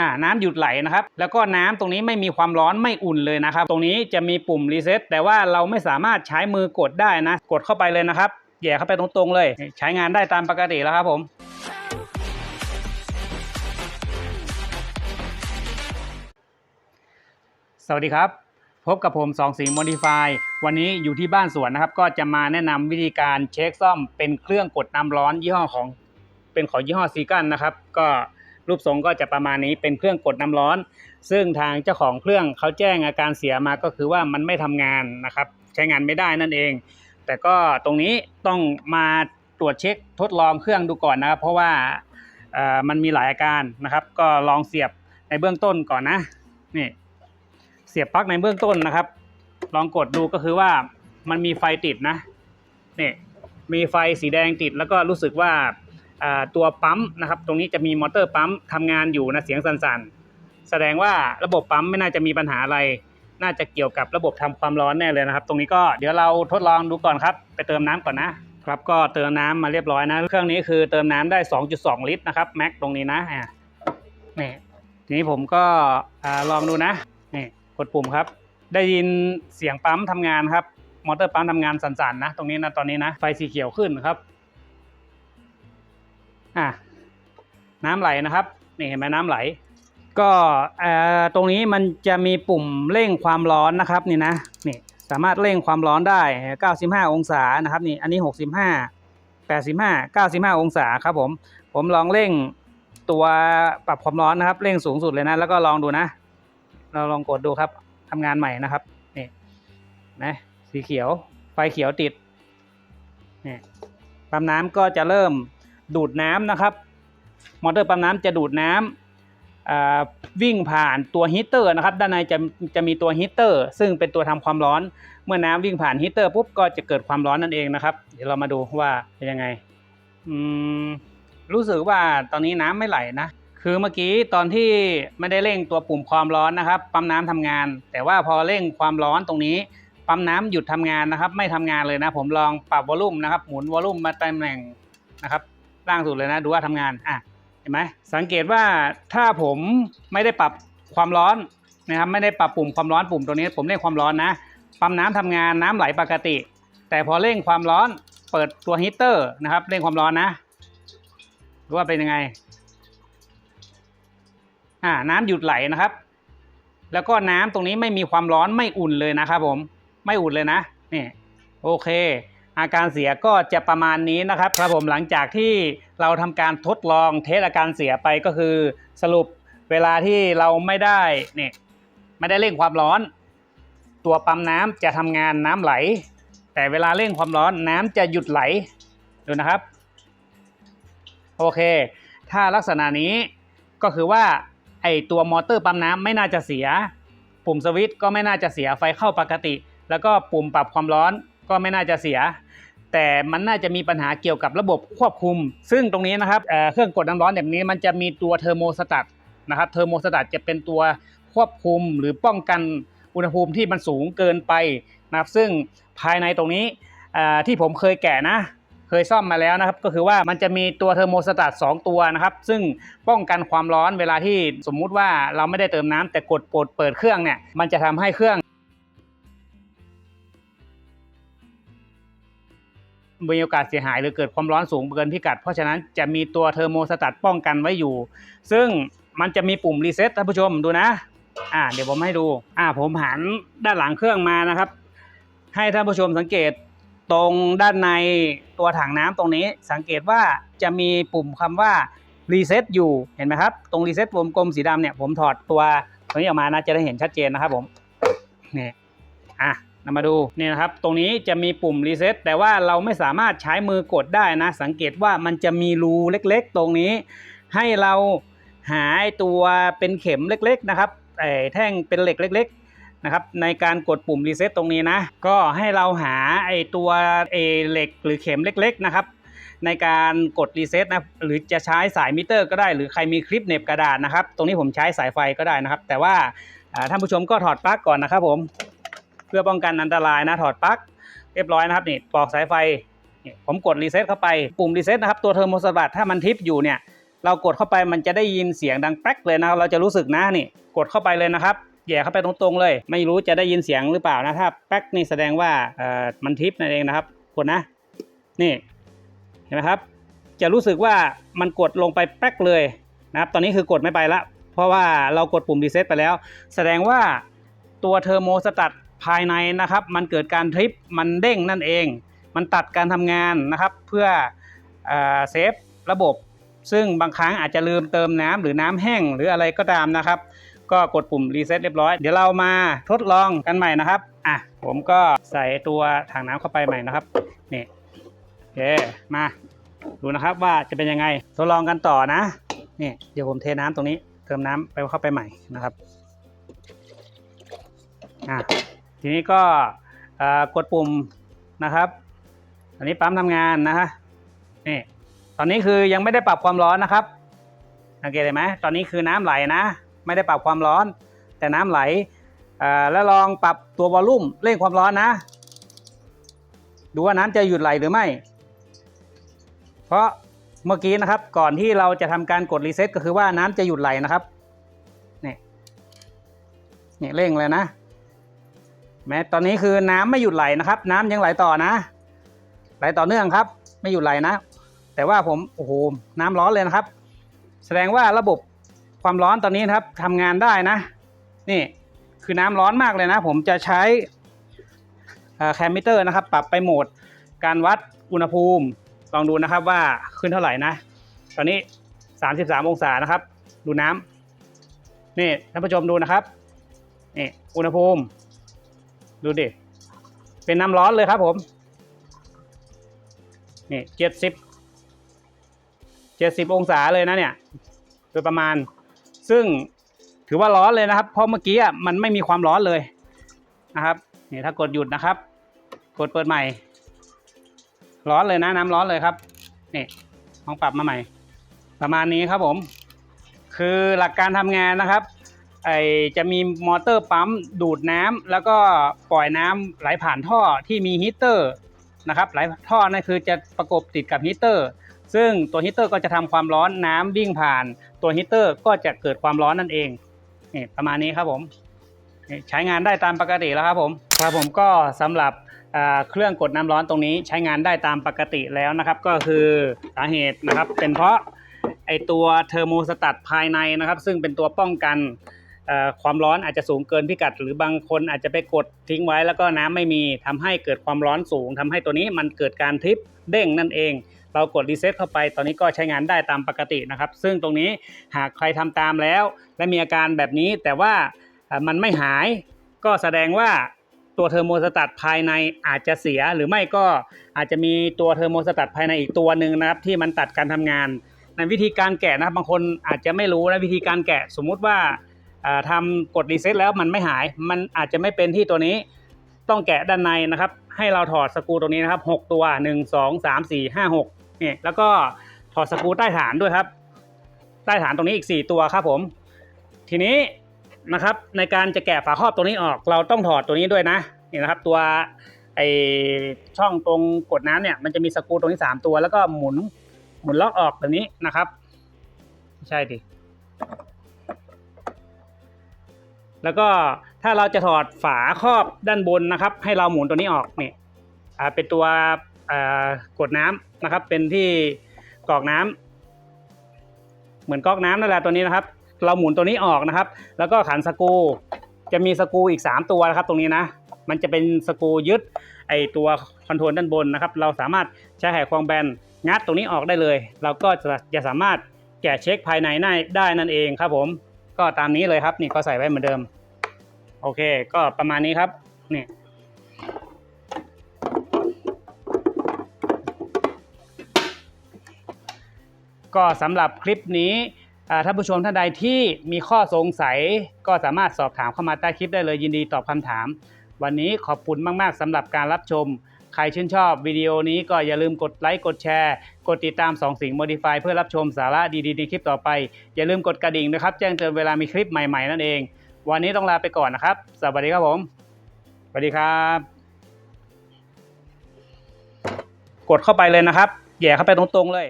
อ่าน้ำหยุดไหลนะครับ แล้วก็น้ำตรงนี้ไม่มีความร้อนไม่อุ่นเลยนะครับ ตรงนี้จะมีปุ่มรีเซ็ตแต่ว่าเราไม่สามารถใช้มือกดได้นะ กดเข้าไปเลยนะครับแหย่เข้าไปตรงๆเลย ใช้งานได้ตามปกติแล้วครับผมสวัสดีครับ พบกับผมสองสิงห์โมดิฟายวันนี้อยู่ที่บ้านสวนนะครับ ก็จะมาแนะนำวิธีการเช็คซ่อมเป็นเครื่องกดน้ำร้อนยี่ห้อของ เป็นของยี่ห้อซีกันนะครับ ก็ รูปทรงก็จะประมาณนี้เป็นเครื่องกดน้ำร้อน ซึ่งทางเจ้าของเครื่องเขาแจ้งอาการเสียมาก็คือว่ามันไม่ทำงานนะครับ ใช้งานไม่ได้นั่นเอง แต่ก็ตรงนี้ต้องมาตรวจเช็คทดลองเครื่องดูก่อนนะครับ เพราะว่ามันมีหลายอาการนะครับ ก็ลองเสียบในเบื้องต้นก่อนนะนี่เสียบปลั๊กในเบื้องต้นนะครับ ลองกดดูก็คือว่ามันมีไฟติดนะนี่มีไฟสีแดงติดแล้วก็รู้สึกว่า ตัวปั๊มนะครับ ตรงนี้จะมีมอเตอร์ปั๊มทำงานอยู่นะเสียงสั่นๆ แสดงว่าระบบปั๊มไม่น่าจะมีปัญหาอะไร น่าจะเกี่ยวกับระบบทำความร้อนแน่เลยนะครับ ตรงนี้ก็เดี๋ยวเราทดลองดูก่อนครับ ไปเติมน้ำก่อนนะครับก็เติมน้ำมาเรียบร้อยนะ เครื่องนี้คือเติมน้ำได้ 2.2 ลิตรนะครับแม็กตรงนี้นะนี่ทีนี้ผมก็อลองดูนะนี่กดปุ่มครับ ได้ยินเสียงปั๊มทำงานครับมอเตอร์ปั๊มทำงานสั่นๆนะ ตรงนี้นะตอนนี้นะไฟสีเขียวขึ้นครับ อะน้ำไหลนะครับนี่เห็นไหมน้ำไหล ก็ตรงนี้มันจะมีปุ่มเร่งความร้อนนะครับนี่นะนี่สามารถเร่งความร้อนได้ 95 องศานะครับนี่อันนี้ 65 85 95 องศาครับผมผมลองเร่งตัวปรับความร้อนนะครับ เร่งสูงสุดเลยนะ แล้วก็ลองดูนะ เราลองกดดูครับทำงานใหม่นะครับนี่นะสีเขียวไฟเขียวติดนี่ปั๊มน้ำก็จะเริ่ม ดูดน้ำนะครับ มอเตอร์ปั๊มน้ำจะดูดน้ำวิ่งผ่านตัวฮีเตอร์นะครับ ด้านในจะจะมีตัวฮีเตอร์ ซึ่งเป็นตัวทำความร้อน เมื่อน้ำวิ่งผ่านฮีเตอร์ปุ๊บก็จะเกิดความร้อนนั่นเองนะครับ เดี๋ยวเรามาดูว่าเป็นยังไงรู้สึกว่าตอนนี้น้ำไม่ไหลนะคือเมื่อกี้ตอนที่ไม่ได้เร่งตัวปุ่มความร้อนนะครับ ปั๊มน้ำทำงาน แต่ว่าพอเร่งความร้อนตรงนี้ ปั๊มน้ำหยุดทำงานนะครับ ไม่ทำงานเลยนะ ผมลองปรับวอลลุ่มนะครับ หมุนวอลลุ่มมาตำแหน่งนะครับ ล่างสุดเลยนะ ดูว่าทำงานอะเห็นไหมสังเกตว่าถ้าผมไม่ได้ปรับความร้อนนะครับไม่ได้ปรับปุ่มความร้อนปุ่มตัวนี้ ผมเร่งความร้อนนะปั๊มน้ำทำงานน้ำไหลปกติ แต่พอเร่งความร้อนเปิดตัวฮีเตอร์นะครับเร่งความร้อนนะดูว่าเป็นยังไงอ่าน้ำหยุดไหลนะครับ แล้วก็น้ำตรงนี้ไม่มีความร้อนไม่อุ่นเลยนะครับผมไม่อุ่นเลยนะนี่โอเค อาการเสียก็จะประมาณนี้นะครับครับผมหลังจากที่เราทำการทดลองเทสอาการเสียไปก็คือ สรุปเวลาที่เราไม่ได้เนี่ยไม่ได้เร่งความร้อน ตัวปั๊มน้ำจะทำงานน้ำไหล แต่เวลาเร่งความร้อนน้ำจะหยุดไหลดูนะครับโอเค ถ้าลักษณะนี้ก็คือว่าไอตัวมอเตอร์ปั๊มน้ำไม่น่าจะเสีย ปุ่มสวิตช์ก็ไม่น่าจะเสียไฟเข้าปกติ แล้วก็ปุ่มปรับความร้อนก็ไม่น่าจะเสีย แต่มันน่าจะมีปัญหาเกี่ยวกับระบบควบคุม ซึ่งตรงนี้นะครับเครื่องกดน้ำร้อนแบบนี้มันจะมีตัวเทอร์โมสตัตนะครับเทอร์โมสตัตจะเป็นตัวควบคุมหรือป้องกันอุณหภูมิที่มันสูงเกินไปนะครับซึ่งภายในตรงนี้ที่ผมเคยแกะนะ เคยซ่อมมาแล้วนะครับ ก็คือว่ามันจะมีตัวเทอร์โมสตัตสองตัวนะครับ ซึ่งป้องกันความร้อนเวลาที่สมมุติว่าเราไม่ได้เติมน้ำแต่กดปดเปิดเครื่องเนี่ยมันจะทำให้เครื่อง มีโอกาสเสียหายหรือเกิดความร้อนสูงเกินพิกัด เพราะฉะนั้นจะมีตัวเทอร์โมสตัตป้องกันไว้อยู่ ซึ่งมันจะมีปุ่มรีเซ็ตท่านผู้ชมดูนะ อ่า เดี๋ยวผมให้ดู อ่า ผมหันด้านหลังเครื่องมานะครับ ให้ท่านผู้ชมสังเกตตรงด้านในตัวถังน้ำตรงนี้สังเกตว่าจะมีปุ่มคำว่ารีเซ็ตอยู่เห็นไหมครับ ตรงรีเซ็ตวงกลมสีดำเนี่ยผมถอดตัวตัวนี้ออกมานะจะได้เห็นชัดเจนนะครับผมนี่อะ นำมาดูนี่นะครับ ตรงนี้จะมีปุ่มรีเซ็ตแต่ว่าเราไม่สามารถใช้มือกดได้นะ สังเกตว่ามันจะมีรูเล็กๆ ตรงนี้ ให้เราหาตัวเป็นเข็มเล็กๆนะครับไอ้แท่งเป็นเหล็กเล็กๆนะครับในการกดปุ่มรีเซ็ตตรงนี้นะ ก็ให้เราหาไอ้ตัวเอเหล็กหรือเข็มเล็กๆนะครับในการกดรีเซ็ตนะหรือจะใช้สายมิเตอร์ก็ได้ หรือใครมีคลิปเหน็บกระดาษนะครับ ตรงนี้ผมใช้สายไฟก็ได้นะครับ แต่ว่าท่านผู้ชมก็ถอดปลั๊กก่อนนะครับผม เพื่อป้องกันอันตรายนะถอดปลั๊กเรียบร้อยนะครับนี่ปลอกสายไฟนี่ผมกดรีเซ็ตเข้าไปปุ่มรีเซ็ตนะครับตัวเทอร์โมสตัตถ้ามันทิปอยู่เนี่ยเรากดเข้าไปมันจะได้ยินเสียงดังแป๊กเลยนะครับเราจะรู้สึกนะนี่กดเข้าไปเลยนะครับแย่เข้าไปตรงๆเลย ไม่รู้จะได้ยินเสียงหรือเปล่านะถ้าแป๊กนี่แสดงว่าเอ่อมันทิปนั่นเองนะครับกดนะนี่เห็นไหมครับ จะรู้สึกว่ามันกดลงไปแป๊กเลยนะครับตอนนี้คือกดไม่ไปละเพราะว่าเรากดปุ่มรีเซ็ตไปแล้ว แสดงว่าตัวเทอร์โมสตัต ภายในนะครับ มันเกิดการทริปมันเด้งนั่นเอง มันตัดการทำงานนะครับเพื่อเซฟระบบ ซึ่งบางครั้งอาจจะลืมเติมน้ำหรือน้ำแห้งหรืออะไรก็ตามนะครับ ก็กดปุ่มรีเซ็ตเรียบร้อย เดี๋ยวเรามาทดลองกันใหม่นะครับอะผมก็ใส่ตัวถังน้ำเข้าไปใหม่นะครับนี่โอเคมาดูนะครับว่าจะเป็นยังไงทดลองกันต่อนะนี่เดี๋ยวผมเทน้ำตรงนี้เติมน้ำไปเข้าไปใหม่นะครับอะ ทีนี้ก็กดปุ่มนะครับ อันนี้ปั๊มทำงานนะฮะนี่ตอนนี้คือยังไม่ได้ปรับความร้อนนะครับสังเกตเห็นไหมตอนนี้คือน้ำไหลนะ ไม่ได้ปรับความร้อน แต่น้ำไหลแล้วลองปรับตัววอลลุ่มเร่งความร้อนนะ ดูว่าน้ำจะหยุดไหลหรือไม่ เพราะเมื่อกี้นะครับก่อนที่เราจะทำการกดรีเซ็ตก็คือว่าน้ำจะหยุดไหลนะครับนี่นี่เร่งเลยนะ แม้ตอนนี้คือน้ำไม่หยุดไหลนะครับ น้ำยังไหลต่อนะ ไหลต่อเนื่องครับ ไม่หยุดไหลนะ แต่ว่าผมโอ้โหน้ำร้อนเลยนะครับ แสดงว่าระบบความร้อนตอนนี้นะครับทำงานได้นะ นี่คือน้ำร้อนมากเลยนะ ผมจะใช้แคมมิเตอร์นะครับ ปรับไปโหมดการวัดอุณหภูมิ ลองดูนะครับว่าขึ้นเท่าไหร่นะ ตอนนี้ 33 องศานะครับ ดูน้ำนี่ท่านผู้ชมดูนะครับนี่อุณหภูมิ ดูดิ เป็นน้ำร้อนเลยครับผม นี่เจ็ดสิบเจ็ดสิบองศาเลยนะเนี่ยโดยประมาณ ซึ่งถือว่าร้อนเลยนะครับ เพราะเมื่อกี้อะมันไม่มีความร้อนเลยนะครับนี่ถ้ากดหยุดนะครับ กดเปิดใหม่ ร้อนเลยนะน้ำร้อนเลยครับนี่ลองปรับมาใหม่ ประมาณนี้ครับผม คือหลักการทำงานนะครับ ไอจะมีมอเตอร์ปั๊มดูดน้ำแล้วก็ปล่อยน้ำไหลผ่านท่อที่มีฮีเตอร์นะครับไหลท่อนั่นคือจะประกบติดกับฮีเตอร์ ซึ่งตัวฮีเตอร์ก็จะทำความร้อนน้ำวิ่งผ่าน ตัวฮีเตอร์ก็จะเกิดความร้อนนั่นเองนี่ประมาณนี้ครับผมใช้งานได้ตามปกติแล้วครับผมครับผมก็สำหรับเครื่องกดน้ำร้อนตรงนี้ใช้งานได้ตามปกติแล้วนะครับ ก็คือสาเหตุนะครับ เป็นเพราะไอตัวเทอร์โมสตัตภายในนะครับ ซึ่งเป็นตัวป้องกัน ความร้อนอาจจะสูงเกินพิกัด หรือบางคนอาจจะไปกดทิ้งไว้แล้วก็น้ำไม่มีทำให้เกิดความร้อนสูงทำให้ตัวนี้มันเกิดการทริปเด้งนั่นเอง เรากดรีเซ็ตเข้าไป ตอนนี้ก็ใช้งานได้ตามปกตินะครับ ซึ่งตรงนี้หากใครทำตามแล้ว และมีอาการแบบนี้แต่ว่ามันไม่หายก็แสดงว่าตัวเทอร์โมสตัตภายในอาจจะเสียหรือไม่ก็อาจจะมีตัวเทอร์โมสตัตภายในอีกตัวหนึ่งนะครับ ที่มันตัดการทำงานในวิธีการแกะนะครับบางคนอาจจะไม่รู้นะวิธีการแกะสมมุติว่า ทำกดรีเซ็ตแล้วมันไม่หาย มันอาจจะไม่เป็นที่ตัวนี้ ต้องแกะด้านในนะครับ ให้เราถอดสกรูตรงนี้นะครับ 6 ตัว 1 2 3 4 5 6นี่แล้วก็ถอดสกรูใต้ฐานด้วยครับ ใต้ฐานตรงนี้อีก 4 ตัวครับผม ทีนี้นะครับในการจะแกะฝาครอบตัวนี้ออก เราต้องถอดตัวนี้ด้วยนะนี่นะครับตัวไอช่องตรงกดน้ำเนี่ยมันจะมีสกรูตรงนี้ 3 ตัว แล้วก็หมุนหมุนล็อกออกแบบนี้นะครับไม่ใช่ดิ แล้วก็ถ้าเราจะถอดฝาครอบด้านบนนะครับ ให้เราหมุนตัวนี้ออกเนี่อ่าเป็นตัวกดน้ำนะครับ เป็นที่กรอกน้ำเหมือนก๊อกน้ำนั่นแหละตัวนี้นะครับ เราหมุนตัวนี้ออกนะครับ แล้วก็ขันสกูจะมีสกูอีก 3 ตัวนะครับ ตรงนี้นะมันจะเป็นสกูยึดไอตัวคอนโทรลด้านบนนะครับ เราสามารถใช้ไขควงแบนงัดตรงนี้ออกได้เลย เราก็จะจะสามารถแกะเช็คภายในได้ได้นั่นเองครับผม ก็ตามนี้เลยครับ นี่ก็ใส่ไว้เหมือนเดิม โอเค ก็ประมาณนี้ครับนี่ก็สำหรับคลิปนี้ท่านผู้ชมท่านใดที่มีข้อสงสัยก็สามารถสอบถามเข้ามาใต้คลิปได้เลยยินดีตอบคำถาม วันนี้ขอบคุณมาก ๆสำหรับการรับชม ใครชื่นชอบวิดีโอนี้ก็อย่าลืมกดไลค์กดแชร์ กดติดตาม2สิ่ง Modify เพื่อรับชมสาระดีๆในคลิปต่อไป อย่าลืมกดกระดิ่งนะครับ แจ้งเตือนเวลามีคลิปใหม่ๆนั่นเอง วันนี้ต้องลาไปก่อนนะครับ สวัสดีครับผมสวัสดีครับ กดเข้าไปเลยนะครับแย่เข้าไปตรงๆเลย